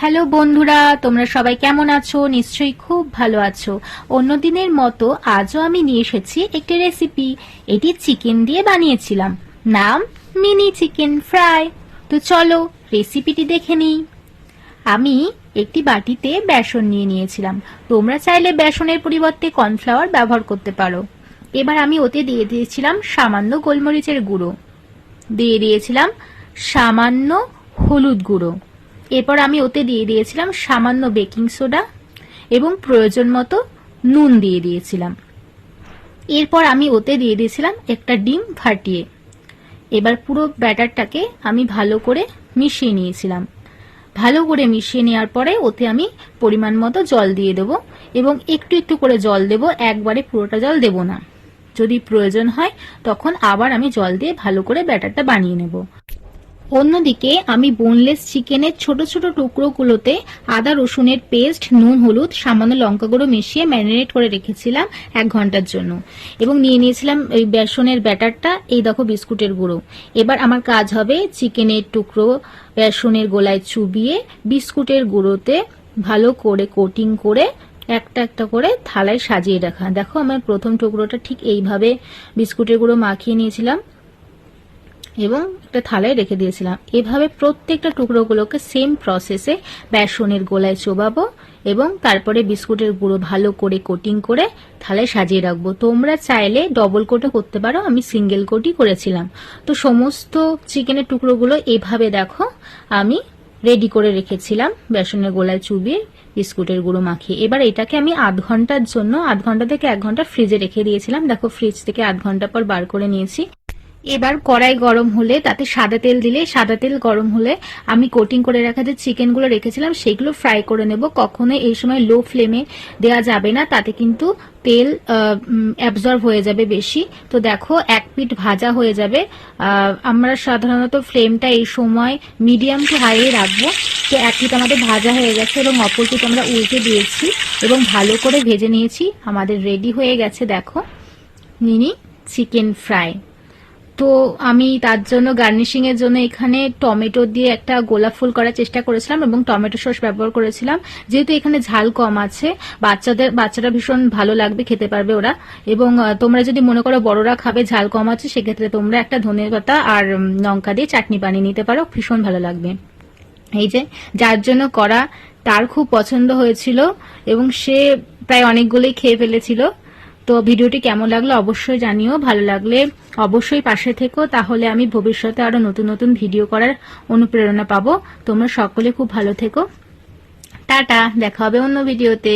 Hello বন্ধুরা, তোমরা সবাই কেমন আছো? নিশ্চয়ই খুব ভালো আছো। অন্য দিনের মতো আজও আমি নিয়ে এসেছি একটি রেসিপি এটি চিকেন দিয়ে বানিয়েছিলাম। নাম মিনি চিকেন ফ্রাই তো চলো রেসিপিটি দেখে নিই। আমি একটি বাটিতে বেসন নিয়ে নিয়েছিলাম। তোমরা চাইলে বেসনের পরিবর্তে কর্নফ্লাওয়ার ব্যবহার করতে পারো। এবার আমি ওতে দিয়ে দিয়েছিলাম সামান্য গোলমরিচের গুঁড়ো। দিয়ে দিয়েছিলাম সামান্য হলুদ গুঁড়ো। এরপর আমি ওতে দিয়ে দিয়েছিলাম সামান্য বেকিং সোডা এবং প্রয়োজন মতো নুন দিয়ে দিয়েছিলাম। এরপর আমি ওতে দিয়ে দিয়েছিলাম একটা ডিম ফাটিয়ে। এবার পুরো ব্যাটারটাকে আমি ভালো করে মিশিয়ে নিয়েছিলাম। ভালো করে মিশিয়ে নেওয়ার পরে ওতে আমি পরিমাণ মতো জল দিয়ে দেবো এবং একটু একটু করে জল দেব, একবারে পুরোটা জল দেব না। যদি প্রয়োজন হয় তখন আবার আমি জল দিয়ে ভালো করে ব্যাটারটা বানিয়ে নেব। অন্যদিকে আমি বোনলেস চিকেনের ছোট ছোট টুকরোগুলোতে আদা রসুনের পেস্ট নুন, হলুদ, সামান্য লঙ্কা গুঁড়ো মিশিয়ে ম্যারিনেট করে রেখেছিলাম এক ঘণ্টার জন্য। এবং নিয়ে নিয়েছিলাম এই বেসনের ব্যাটারটা, এই দেখো বিস্কুটের গুঁড়ো। এবার আমার কাজ হবে চিকেনের টুকরো, বেসনের গোলায় চুবিয়ে বিস্কুটের গুঁড়োতে ভালো করে কোটিং করে একটা একটা করে থালায় সাজিয়ে রাখা। দেখো আমার প্রথম টুকরোটা ঠিক এইভাবে বিস্কুটের গুঁড়ো মাখিয়ে নিয়েছিলাম। এবং একটা থালায় রেখে দিয়েছিলাম। এভাবে প্রত্যেকটা টুকরোগুলোকে সেম প্রসেসে বেসনের গোলায় চোবাবো এবং তারপরে বিস্কুটের গুঁড়ো ভালো করে কোটিং করে থালায় সাজিয়ে রাখব। তোমরা চাইলে ডবল কোটও করতে পারো, আমি সিঙ্গেল কোটই করেছিলাম। তো সমস্ত চিকেনের টুকরোগুলো এভাবে দেখো, আমি রেডি করে রেখেছিলাম বেসনের গোলায় চুবিয়ে বিস্কুটের গুঁড়ো মাখিয়ে। এবার এটাকে আমি আধ ঘণ্টার জন্য, আধ ঘণ্টা থেকে এক ঘণ্টা ফ্রিজে রেখে দিয়েছিলাম। দেখো ফ্রিজ থেকে আধ ঘণ্টা পর বার করে নিয়েছি। এবার কড়াই গরম হলে তাতে সাদা তেল দিলে, সাদা তেল গরম হলে আমি কোটিং করে রাখা যে চিকেনগুলো রেখেছিলাম, সেগুলো ফ্রাই করে নেব। কখনোই এই সময় লো ফ্লেমে দেওয়া যাবে না, তাতে কিন্তু তেল অ্যাবজর্ব হয়ে যাবে বেশি। তো দেখো, এক পিঠ ভাজা হয়ে যাবে। আমরা সাধারণত ফ্লেমটা এই সময় মিডিয়াম টু হাইয়ে রাখব। তো এক পিঠ আমাদের ভাজা হয়ে গেছে এবং অপর পিঠ আমরা উল্টে দিয়েছি এবং ভালো করে ভেজে নিয়েছি। আমাদের রেডি হয়ে গেছে, দেখো। মিনি চিকেন ফ্রাই তো আমি তার জন্য গার্নিশিং এর জন্য এখানে টমেটো দিয়ে একটা গোলাপ ফুল করার চেষ্টা করেছিলাম এবং টমেটো সস ব্যবহার করেছিলাম। যেহেতু এখানে ঝাল কম আছে, বাচ্চাদের বাচ্চারা ভীষণ ভালো লাগবে, খেতে পারবে ওরা। এবং তোমরা যদি মনে করো বড়রা খাবে, ঝাল কম আছে, সেক্ষেত্রে তোমরা একটা ধনে পাতা আর লঙ্কা দিয়ে চাটনি বানিয়ে নিতে পারো, ভীষণ ভালো লাগবে। এই যে, যার জন্য করা তার খুব পছন্দ হয়েছিল এবং সে প্রায় অনেকগুলোই খেয়ে ফেলেছিল। তো ভিডিওটি কেমন লাগল অবশ্যই জানিও, ভালো লাগলে অবশ্যই পাশে থেকো, তাহলে আমি ভবিষ্যতে আরও নতুন নতুন ভিডিও করার অনুপ্রেরণা পাবো। তোমরা সকলে খুব ভালো থেকো। টাটা, দেখা হবে অন্য ভিডিওতে।